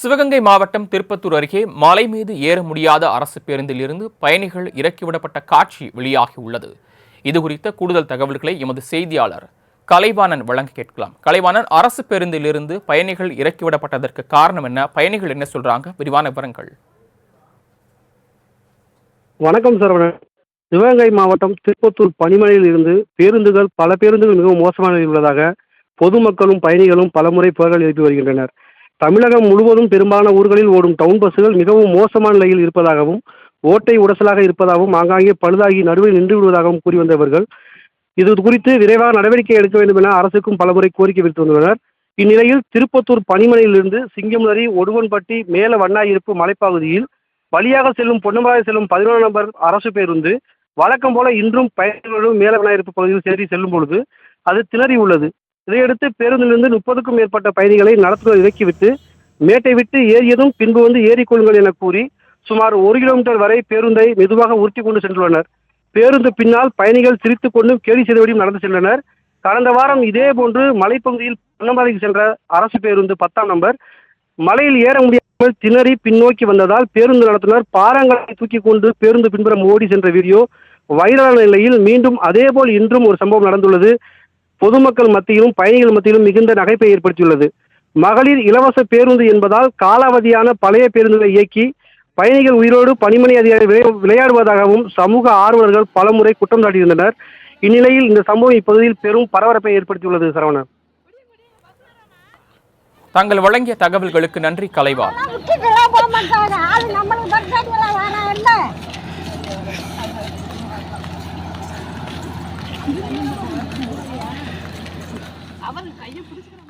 சிவகங்கை மாவட்டம் திருப்பத்தூர் அருகே மலை மீது ஏற முடியாத அரசு பேருந்தில் இருந்து பயணிகள் இறக்கிவிடப்பட்ட காட்சி வெளியாகியுள்ளது இது குறித்த கூடுதல் தகவல்களை எமது செய்தியாளர் கலைவாணன் வழங்க கேட்கலாம். கலைவாணன் அரசு பேருந்திலிருந்து பயணிகள் இறக்கிவிடப்பட்டதற்கு காரணம் என்ன? பயணிகள் என்ன சொல்றாங்க? விரிவான விவரங்கள். வணக்கம் சரவணன். சிவகங்கை மாவட்டம் திருப்பத்தூர் பனிமலையில் இருந்து பேருந்துகள் பல பேருந்துகள் மிகவும் மோசமான நிலையில் உள்ளதாக பொதுமக்களும் பயணிகளும் பலமுறை புகார்கள் எழுப்பி வருகின்றனர். தமிழகம் முழுவதும் பெரும்பாலான ஊர்களில் ஓடும் டவுன் பஸ்ஸுகள் மிகவும் மோசமான நிலையில் இருப்பதாகவும் ஓட்டை உடசலாக இருப்பதாகவும் ஆங்காங்கே பழுதாகி நடுவில் நின்று விடுவதாகவும் கூறி வந்தவர்கள் இது குறித்து விரைவாக நடவடிக்கை எடுக்க வேண்டும் என அரசுக்கும் பலமுறை கோரிக்கை விடுத்து வந்துள்ளனர் இந்நிலையில் திருப்பத்தூர் பனிமலையிலிருந்து சிங்கமுனரி ஒடுவன்பட்டி மேல வண்ணாயிருப்பு மலைப்பகுதியில் வழியாக செல்லும் பொன்னமராய் செல்லும் பதினோரு நம்பர் அரசு பேருந்து வழக்கம் போல இன்றும் பயணிகளும் மேல வண்ணாயிருப்பு பகுதியில் சேரி செல்லும் பொழுது அது திணறி உள்ளது இதையடுத்து பேருந்திலிருந்து முப்பதுக்கும் மேற்பட்ட பயணிகளை நடத்துனர் இறக்கிவிட்டு மேட்டை விட்டு ஏறியதும் பின்பு வந்து ஏறிக்கொள்ளுங்கள் என கூறி சுமார் ஒரு கிலோமீட்டர் வரை பேருந்தை மெதுவாக உருட்டி கொண்டு சென்றுள்ளனர். பேருந்து பின்னால் பயணிகள் சிரித்துக் கொண்டும் கேலி செய்தபடியும் நடந்து சென்றனர். கடந்த வாரம் இதே போன்று மலைப்பகுதியில் பொன்னமலைக்கு சென்ற அரசு பேருந்து பத்தாம் நம்பர் மலையில் ஏற முடியாமல் திணறி பின்னோக்கி வந்ததால் பேருந்து நடத்துனர் பாறாங்களை தூக்கி கொண்டு பேருந்து பின்புறம் ஓடி சென்ற வீடியோ வைரலான நிலையில் மீண்டும் அதேபோல் இன்றும் ஒரு சம்பவம் நடந்துள்ளது. பொதுமக்கள் மத்தியிலும் பயணிகள் மத்தியிலும் மிகுந்த நகைப்பை ஏற்படுத்தியுள்ளது. மகளிர் இலவச பேருந்து என்பதால் காலாவதியான பழைய பேருந்துகளை இயக்கி பயணிகள் உயிரோடு பணிமனை அதிகாரி விளையாடுவதாகவும் சமூக ஆர்வலர்கள் பலமுறை குற்றம் சாட்டியிருந்தனர். இந்நிலையில் இந்த சம்பவம் இப்பகுதியில் பெரும் பரபரப்பை ஏற்படுத்தியுள்ளது சரவணன். தாங்கள் வழங்கிய தகவல்களுக்கு நன்றி கலைவா Thank you. Apa lu 错